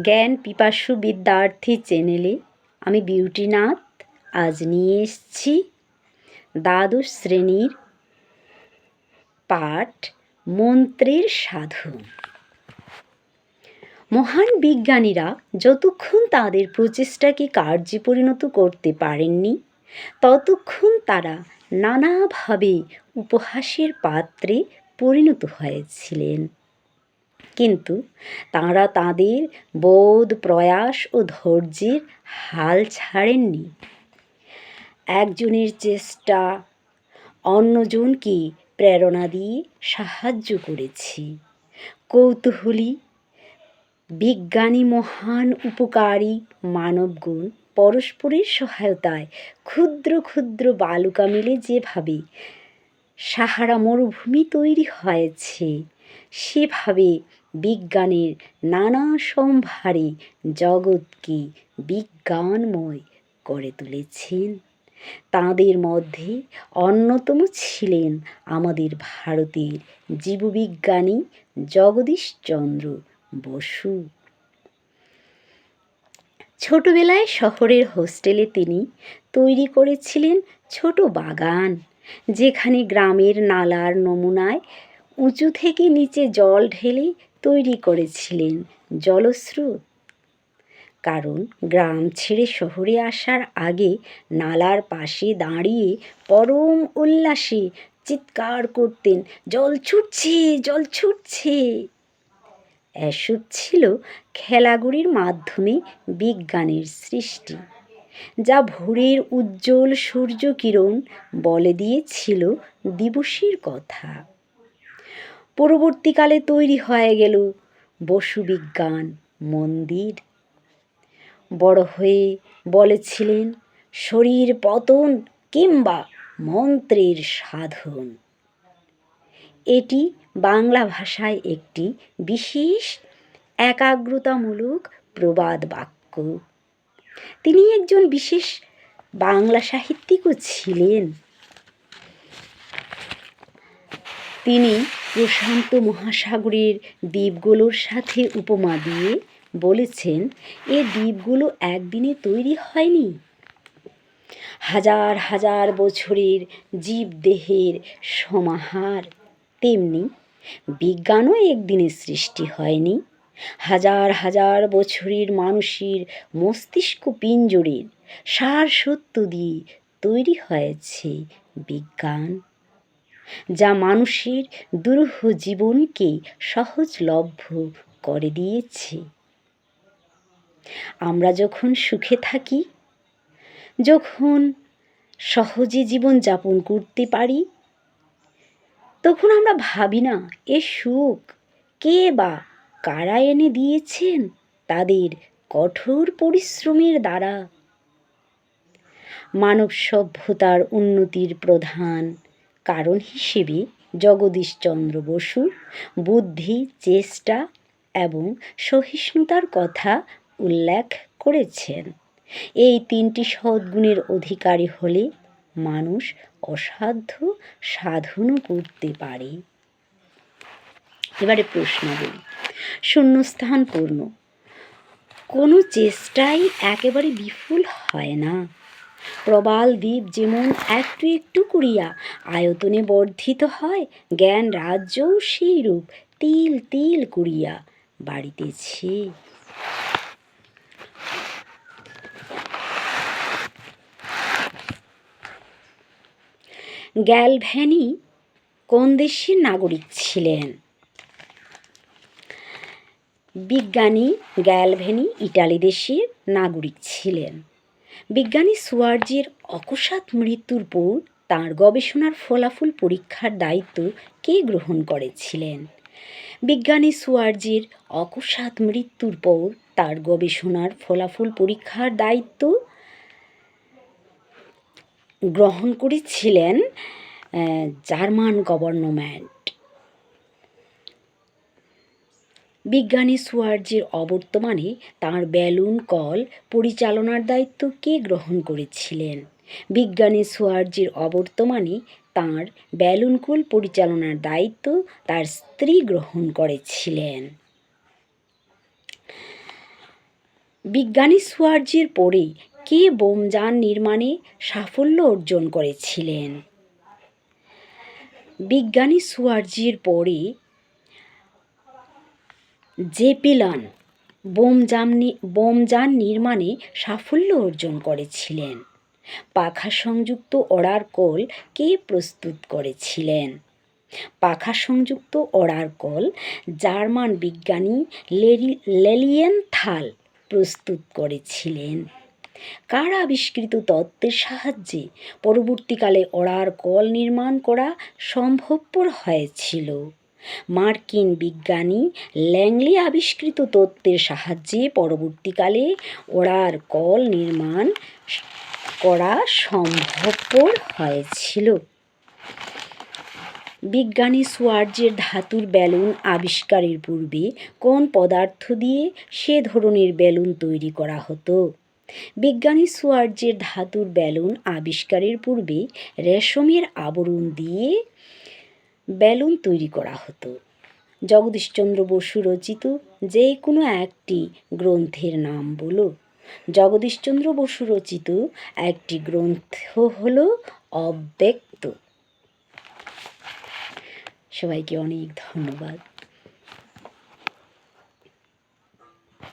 জ্ঞান পিপাসু বিদ্যার্থী চ্যানেলে আমি বিউটিনাথ, আজ নিয়ে এসছি দ্বাদশ শ্রেণির পাঠ মন্ত্রের সাধু। মহান বিজ্ঞানীরা যতক্ষণ তাদের প্রচেষ্টাকে কার্যে পরিণত করতে পারেননি, ততক্ষণ তারা নানাভাবে উপহাসের পাত্রে পরিণত হয়েছিলেন। কিন্তু তাঁরা তাঁদের বোধ, প্রয়াস ও ধৈর্যের হাল ছাড়েননি। একজনের চেষ্টা অন্যজনকে প্রেরণা দিয়ে সাহায্য করেছি। কৌতূহলী, বিজ্ঞানী, মহান, উপকারী মানবগুণ পরস্পরের সহায়তায় ক্ষুদ্র ক্ষুদ্র বালুকা মিলে যেভাবে সাহারা মরুভূমি তৈরি হয়েছে, সেভাবে বিজ্ঞানের নানা সম্ভারে জগৎকে বিজ্ঞানময় করে তুলেছেন। তাঁদের মধ্যে অন্যতম ছিলেন আমাদের ভারতের জীববিজ্ঞানী জগদীশচন্দ্র বসু। ছোটবেলায় শহরের হোস্টেলে তিনি তৈরি করেছিলেন ছোট বাগান, যেখানে গ্রামের নালার নমুনায় উঁচু থেকে নিচে জল ঢেলে তৈরি করেছিলেন জলস্রোত। কারণ গ্রাম ছেড়ে শহরে আসার আগে নালার পাশে দাঁড়িয়ে পরম উল্লাসে চিৎকার করতেন, জল ছুটছে জল ছুটছে। এসব ছিল খেলাগুড়ির মাধ্যমে বিজ্ঞানের সৃষ্টি, যা ভোরের উজ্জ্বল সূর্যকিরণ বলে দিয়েছিল দিবসের কথা। পরবর্তীকালে তৈরি হয়ে গেল বসুবিজ্ঞান মন্দির। বড় হয়ে বলেছিলেন, শরীর পতন কিংবা মন্ত্রের সাধন। এটি বাংলা ভাষায় একটি বিশেষ একাগ্রতামূলক প্রবাদ বাক্য। তিনি একজন বিশেষ বাংলা সাহিত্যিকও ছিলেন। তিনি প্রশান্ত মহাসাগরের দ্বীপগুলোর সাথে উপমা দিয়ে বলেছেন, এ দ্বীপগুলো একদিনে তৈরি হয়নি। হাজার হাজার বছরের জীবদেহের সমাহার তেমনি বিজ্ঞানও একদিনে সৃষ্টি হয়নি। হাজার হাজার বছরের মানুষের মস্তিষ্ক পিঞ্জরের সার সত্য দিয়ে তৈরি হয়েছে বিজ্ঞান। যা মানুষের দুরূহ জীবনকে সহজলভ্য করে দিয়েছে। আমরা যখন সুখে থাকি, যখন সহজে জীবন যাপন করতে পারি, তখন আমরা ভাবি না, এ সুখ কে বা কারা এনে দিয়েছেন তাদের কঠোর পরিশ্রমের দ্বারা? মানব সভ্যতার উন্নতির প্রধান কারণ হিসেবে জগদীশচন্দ্র বসু বুদ্ধি, চেষ্টা এবং সহিষ্ণুতার কথা উল্লেখ করেছেন। এই তিনটি সদ্গুণের অধিকারী হলে মানুষ অসাধ্য সাধনও করতে পারে। এবারে প্রশ্নাবলী শূন্যস্থান পূর্ণ কোনো চেষ্টাই একেবারে বিফল হয় না। প্রবাল দ্বীপ যেমন একটু একটু করিয়া আয়তনে বর্ধিত হয়, জ্ঞান রাজ্যও সেই রূপ তিল তিল করিয়া বাড়িতেছে। গ্যালভ্যানি কোন দেশের নাগরিক ছিলেন? বিজ্ঞানী গ্যালভ্যানি ইটালি দেশের নাগরিক ছিলেন। বিজ্ঞানী সুয়ার্জের অকস্মাৎ মৃত্যুর পর তাঁর গবেষণার ফলাফল পরীক্ষার দায়িত্ব কে গ্রহণ করেছিলেন? বিজ্ঞানী সুয়ার্জের অকস্মাৎ মৃত্যুর পর তার গবেষণার ফলাফল পরীক্ষার দায়িত্ব গ্রহণ করেছিলেন জার্মান গভর্নমেন্ট। বিজ্ঞানী সুয়ার্জের অবর্তমানে তাঁর ব্যালুন কল পরিচালনার দায়িত্ব কে গ্রহণ করেছিলেন? বিজ্ঞানী সুয়ার্জের অবর্তমানে তাঁর ব্যালুন কল পরিচালনার দায়িত্ব তার স্ত্রী গ্রহণ করেছিলেন। বিজ্ঞানী সুয়ার্জির পরে কে বোমযান নির্মাণে সাফল্য অর্জন করেছিলেন? বিজ্ঞানী সুয়ার্জির পরে জেপিলান বোমযান নি- বোমযান নির্মাণে সাফল্য অর্জন করেছিলেন। পাখা সংযুক্ত অড়ার কল কে প্রস্তুত করেছিলেন? পাখা সংযুক্ত অড়ার কল জার্মান বিজ্ঞানী লেলিয়েনথাল প্রস্তুত করেছিলেন। কার আবিষ্কৃত তত্ত্বের সাহায্যে পরবর্তীকালে অড়ার কল নির্মাণ করা সম্ভবপর হয়েছিল? মার্কিন বিজ্ঞানী ল্যাংলি আবিষ্কৃত তত্ত্বের সাহায্যে পরবর্তীকালে ওড়ার কল নির্মাণ করা সম্ভবপর হয়েছিল। বিজ্ঞানী সুয়ার্জের ধাতুর বেলুন আবিষ্কারের পূর্বে কোন পদার্থ দিয়ে সে ধরনের বেলুন তৈরি করা হতো? বিজ্ঞানী সুয়ার্জের ধাতুর বেলুন আবিষ্কারের পূর্বে রেশমের আবরণ দিয়ে বেলুন তৈরি করা হতো। জগদীশচন্দ্র বসু রচিত যে কোনো একটি গ্রন্থের নাম বলো। জগদীশচন্দ্র বসু রচিত একটি গ্রন্থ হল অব্যক্ত। সবাইকে অনেক ধন্যবাদ।